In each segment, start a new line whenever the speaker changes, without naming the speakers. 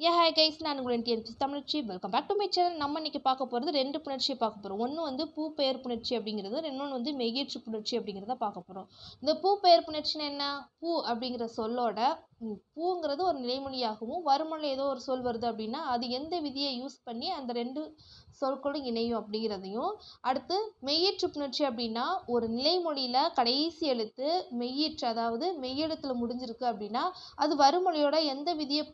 ஏ hi guys நான் உங்கள் TNPSC தமிழ்ச்சி. Welcome back to my channel நம்ம இன்றைக்கி பார்க்க போகிறது ரெண்டு புணர்ச்சியை பார்க்க போகிறோம் ஒன்று வந்து பூ பெயர் புணர்ச்சி அப்படிங்கிறது இன்னொன்று வந்து மெய்யேற்று புணர்ச்சி அப்படிங்கிறத பார்க்க போகிறோம் இந்த பூ பெயர் புணர்ச்சினா என்ன? பூ அப்படிங்கிற சொல்லோட பூங்கிறது ஒரு நிலைமொழியாகவும் வருமொழி ஏதோ ஒரு சொல் வருது அப்படின்னா அது எந்த விதியை யூஸ் பண்ணி அந்த ரெண்டு சொற்களும் இணையும் அப்படிங்கிறதையும். அடுத்து மெய்யேற்று புணர்ச்சி அப்படின்னா ஒரு நிலைமொழியில் கடைசி எழுத்து மெய்யீற்று அதாவது மெய்யெழுத்தில் முடிஞ்சிருக்கு அப்படின்னா அது வருமொழியோட எந்த விதியை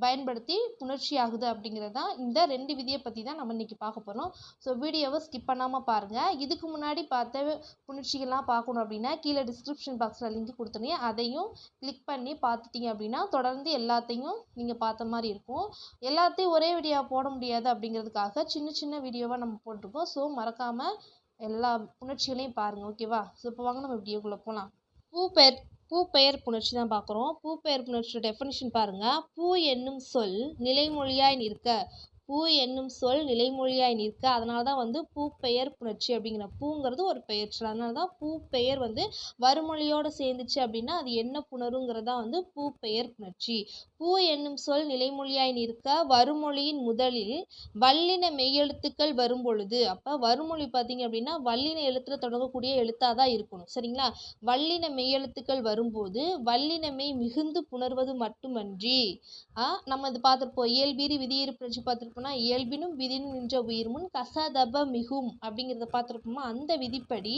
பயன்படுத்தி உணர்ச்சி ஆகுது அப்படிங்கிறது தான் இந்த ரெண்டு விதியை பற்றி தான் நம்ம இன்றைக்கி பார்க்க போகிறோம் ஸோ வீடியோவை ஸ்கிப் பண்ணாமல் பாருங்கள் இதுக்கு முன்னாடி பார்த்த உணர்ச்சிகள்லாம் பார்க்கணும் அப்படின்னா கீழே டிஸ்கிரிப்ஷன் பாக்ஸில் லிங்க் கொடுத்துருங்க அதையும் கிளிக் பண்ணி பார்த்துட்டீங்க அப்படின்னா தொடர்ந்து எல்லாத்தையும் நீங்கள் பார்த்த மாதிரி இருக்கும். எல்லாத்தையும் ஒரே வீடியோ போட முடியாது அப்படிங்கிறதுக்காக சின்ன சின்ன வீடியோவாக நம்ம போட்டிருக்கோம். ஸோ மறக்காமல் எல்லா உணர்ச்சிகளையும் பாருங்கள் ஓகேவா ஸோ இப்போ வாங்க நம்ம வீடியோக்குள்ளே போகலாம் பூ பெயர் பூ புணர்ச்சி தான் பார்க்குறோம். பூ பெயர் புணர்ச்சியோட டெஃபினிஷன் பாருங்கள் பூ என்னும் சொல் நிலைமொழியாய் நிற்க பூ என்னும் சொல் நிலைமொழியாய் நிற்க அதனால தான் வந்து பூப்பெயர் புணர்ச்சி அப்படிங்கிற பூங்கிறது ஒரு பெயர் சொல். அதனால தான் பூப்பெயர் வந்து வருமொழியோடு சேர்ந்துச்சு அப்படின்னா அது என்ன புணருங்கிறதா வந்து பூப்பெயர் புணர்ச்சி. பூ என்னும் சொல் நிலைமொழியாய் நிற்க வருமொழியின் முதலில் வல்லின மெய்யெழுத்துக்கள் வரும் பொழுது அப்போ வருமொழி பார்த்தீங்க அப்படின்னா வல்லின எழுத்துல தொடங்கக்கூடிய எழுத்தாக தான் இருக்கணும். சரிங்களா? வல்லின மெய்யெழுத்துக்கள் வரும்போது வல்லின மெய் மிகுந்து புணர்வது மட்டுமன்றி நம்ம இது பார்த்துருப்போம். இயல்பீரி விதியிரு புணர்ச்சி பார்த்துருப்போம்னா இயல்பினும் விதினும் நின்ற உயிர் முன் கசதப மிகும் அப்படிங்கிறத பார்த்துருப்போமா அந்த விதிப்படி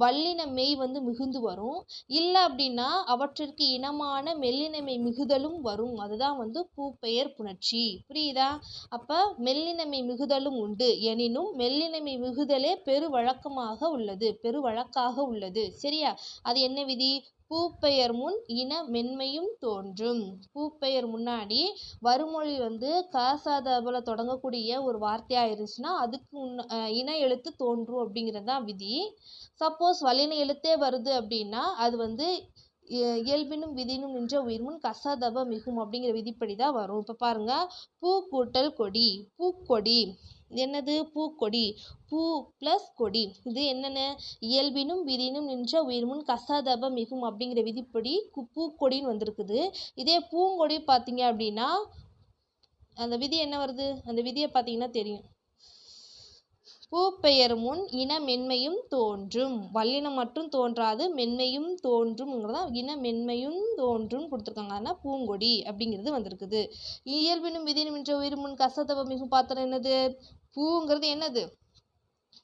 வல்லின மெய் வந்து மிகுந்து வரும். இல்லை அப்படின்னா அவற்றிற்கு இனமான மெல்லினமை மிகுதலும் வரும். அதுதான் வந்து பூப்பெயர் புணர்ச்சி. புரியுதா? அப்போ மெல்லினமை மிகுதலும் உண்டு. எனினும் மெல்லினமை மிகுதலே பெரு வழக்கமாக உள்ளது. பெரு வழக்காக உள்ளது. சரியா? அது என்ன விதி? பூப்பெயர் முன் இன மென்மையும் தோன்றும். பூப்பெயர் முன்னாடி வருமொழி வந்து காசாதபல தொடங்கக்கூடிய ஒரு வார்த்தையாக இருந்துச்சுன்னா அதுக்கு முன்ன இன எழுத்து தோன்றும் அப்படிங்கிறது தான் விதி. சப்போஸ் வல்லின எழுத்தே வருது அப்படின்னா அது வந்து இயல்பினும் விதினும் நின்ற உயிர்முன் கசதப மிகும் அப்படிங்கிற விதிப்படி தான் வரும். இப்போ பாருங்க பூ கூட்டல் கொடி பூக்கொடி. என்னது? பூக்கொடி. பூ ப்ளஸ் கொடி. இது என்னென்ன? இயல்பினும் விதினும் நின்ற உயிர்முன் கசதப மிகும் அப்படிங்கிற விதிப்படி பூக்கொடின்னு வந்திருக்குது. இதே பூங்கொடி பார்த்தீங்க அப்படின்னா அந்த விதி என்ன வருது? அந்த விதியை பார்த்தீங்கன்னா தெரியும். பூப்பெயர் முன் இன மென்மையும் தோன்றும். வல்லினம் மட்டும் தோன்றாது மென்மையும் தோன்றும்ங்கிறதா? இன மென்மையும் தோன்றும் கொடுத்துருக்காங்க. ஆனால் பூங்கொடி அப்படிங்கிறது வந்திருக்குது. இயல்பினும் விதினும் என்ற உயிர் முன் கசதவ மிகும் பாத்திரம் என்னது? பூங்கிறது என்னது?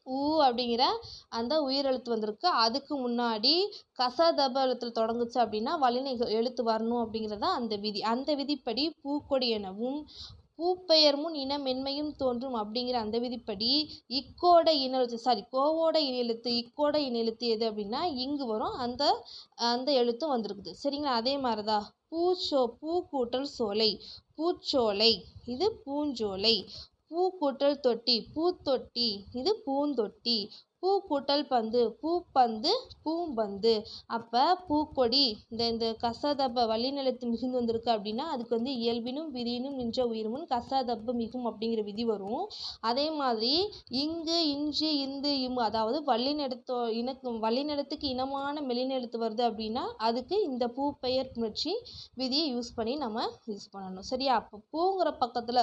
ஊ அப்படிங்கிற அந்த உயிரெழுத்து வந்திருக்கு. அதுக்கு முன்னாடி கசதப எழுத்தில் தொடங்குச்சு அப்படின்னா வலினை எழுத்து வரணும் அப்படிங்கிறது தான் அந்த விதி. அந்த விதிப்படி பூக்கொடி எனவும் பூப்பெயர் முன் இன மென்மையும் தோன்றும் அப்படிங்கிற அந்த விதிப்படி இக்கோட இனெழுத்து சாரி கோவோட இன எழுத்து இக்கோட இன எழுத்து எது அப்படின்னா இங்கு வரும். அந்த அந்த எழுத்தும் வந்திருக்குது. சரிங்களா? அதே மாதிரிதான் பூச்சோ பூ கூட்டல் சோலை. பூச்சோலை. இது பூஞ்சோலை. பூ கூட்டல் தொட்டி பூத்தொட்டி இது பூந்தொட்டி. பூ கூட்டல் பந்து பூப்பந்து பூம்பந்து. அப்போ பூக்கொடி இந்த இந்த கசதப வழிநிலத்து மிகுந்து வந்திருக்கு அப்படின்னா அதுக்கு வந்து இயல்பினும் விதியினும் நின்ற உயிர்முன் கசதப மிகும் அப்படிங்கிற விதி வரும். அதே மாதிரி இங்கு இஞ்சி இந்து இம்மு அதாவது வல்லினெழுத்தோ இனக்கு வல்லினெழுத்துக்கு இனமான மெலிநிலத்து வருது அப்படின்னா அதுக்கு இந்த பூ பெயர் புணர்ச்சி விதியை யூஸ் பண்ணி நம்ம யூஸ் பண்ணணும். சரியா? அப்போ பூங்கிற பக்கத்தில்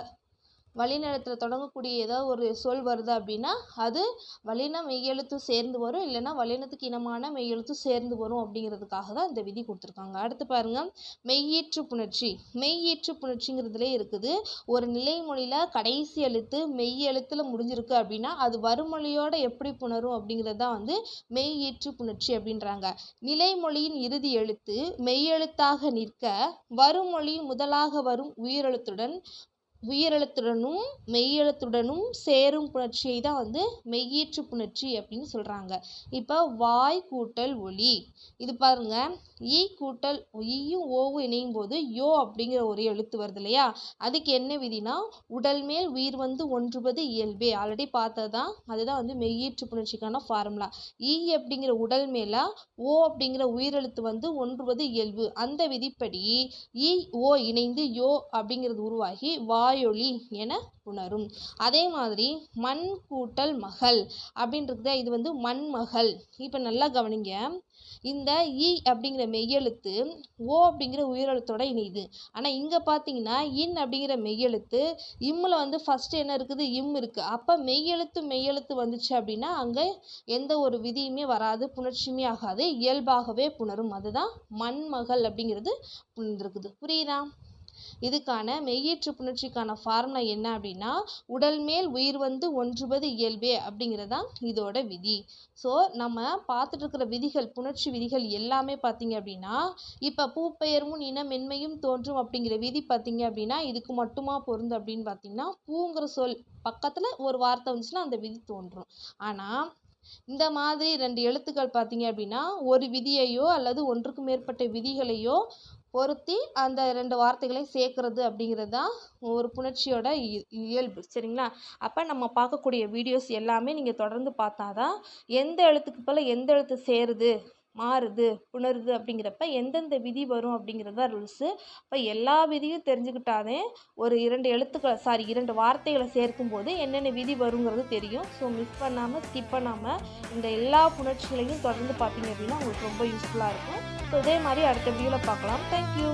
வல்லினத்தில் தொடங்கக்கூடிய ஏதாவது ஒரு சொல் வருது அப்படின்னா அது வல்லின மெய்யெழுத்து சேர்ந்து வரும் இல்லைன்னா வல்லினத்துக்கு இனமான மெய்யெழுத்து சேர்ந்து வரும் அப்படிங்கிறதுக்காக தான் இந்த விதி கொடுத்துருக்காங்க. அடுத்து பாருங்க. மெய்யீற்று புணர்ச்சி. மெய்யீற்று புணர்ச்சிங்கிறதுலே இருக்குது ஒரு நிலைமொழியில் கடைசி எழுத்து மெய் எழுத்தில் முடிஞ்சிருக்கு அப்படின்னா அது வருமொழியோட எப்படி புணரும் அப்படிங்கிறது தான் வந்து மெய்யீற்று புணர்ச்சி அப்படின்றாங்க. நிலைமொழியின் இறுதி எழுத்து மெய்யெழுத்தாக நிற்க வருமொழி முதலாக வரும் உயிரெழுத்துடன் உயிரெழுத்துடனும் மெய்யெழுத்துடனும் சேரும் புணர்ச்சியை தான் வந்து மெய்யீற்று புணர்ச்சி அப்படின்னு சொல்கிறாங்க இப்போ வாய் கூட்டல் ஒலி. இது பாருங்க. ஈ கூட்டல் ஈயும் ஓவும் இணையும் போது யோ அப்படிங்கிற ஒரு எழுத்து வருது இல்லையா? அதுக்கு என்ன விதினா உடல் மேல் உயிர் வந்து ஒன்றுவது இயல்பே. ஆல்ரெடி பார்த்தது தான் அதுதான் வந்து மெய்யீற்று புணர்ச்சிக்கான ஃபார்முலா ஈ அப்படிங்கிற உடல் மேலே ஓ அப்படிங்கிற உயிரெழுத்து வந்து ஒன்றுவது இயல்பு. அந்த விதிப்படி ஈ ஓ இணைந்து யோ அப்படிங்கிறது உருவாகி வா வாயொலி என உணரும். அதே மாதிரி மண் கூட்டல் மகள் அப்படின்றது இது வந்து மண்மகள் இப்போ நல்லா கவனிங்க. இந்த இ அப்படிங்கிற மெய்யெழுத்து ஓ அப்படிங்கிற உயிரெழுத்தோட இணையுது. ஆனால் இங்கே பார்த்தீங்கன்னா இன் அப்படிங்கிற மெய்யெழுத்து இம்மில் வந்து ஃபஸ்ட்டு என்ன இருக்குது? இம் இருக்குது அப்போ மெய்யெழுத்து மெய்யெழுத்து வந்துச்சு அப்படின்னா அங்கே எந்த ஒரு விதியுமே வராது புணர்ச்சியுமே ஆகாது இயல்பாகவே புணரும். அதுதான் மண்மகள் அப்படிங்கிறது புணர்ந்துருக்குது. புரியுதா? இதுக்கான மெய்யீற்று புணர்ச்சிக்கான ஃபார்முலா என்ன அப்படின்னா உடல் மேல் உயிர் வந்து ஒன்றுவது இயல்பே அப்படிங்கிறது தான் இதோட விதி. ஸோ நம்ம பார்த்துட்டு இருக்கிற விதிகள் புணர்ச்சி விதிகள் எல்லாமே பார்த்தீங்க அப்படின்னா இப்போ பூப்பெயர் முன் இன மென்மையும் தோன்றும் அப்படிங்கிற விதி பார்த்தீங்க அப்படின்னா இதுக்கு மட்டுமா பொருந்து அப்படின்னு பார்த்தீங்கன்னா பூங்கிற சொல் பக்கத்தில் ஒரு வார்த்தை வந்துச்சுன்னா அந்த விதி தோன்றும். ஆனால் இந்த மாதிரி ரெண்டு எழுத்துக்கள் பார்த்தீங்க அப்படின்னா ஒரு விதியையோ அல்லது ஒன்றுக்கு மேற்பட்ட விதிகளையோ பொருத்தி அந்த ரெண்டு வார்த்தைகளை சேர்க்கறது அப்படிங்கிறது தான் ஒரு புணர்ச்சியோட இ இயல்பு. சரிங்களா? அப்போ நம்ம பார்க்கக்கூடிய வீடியோஸ் எல்லாமே நீங்கள் தொடர்ந்து பார்த்தா தான் எந்த எழுத்துக்கு போல் எந்த எழுத்து சேருது மாறுது புணருது அப்படிங்கிறப்ப எந்தெந்த விதி வரும் அப்படிங்கிறது தான் ரூல்ஸு அப்போ எல்லா விதியும் தெரிஞ்சுக்கிட்டாதே ஒரு இரண்டு எழுத்துக்களை சாரி இரண்டு வார்த்தைகளை சேர்க்கும்போது என்னென்ன விதி வருங்கிறது தெரியும். ஸோ மிஸ் பண்ணாமல் ஸ்கிப் பண்ணாமல் இந்த எல்லா புணர்ச்சிகளையும் தொடர்ந்து பார்த்தீங்க அப்படின்னா உங்களுக்கு ரொம்ப யூஸ்ஃபுல்லாக இருக்கும். ஸோ இதே மாதிரி அடுத்த வீடியோவில் பார்க்கலாம். தேங்க்யூ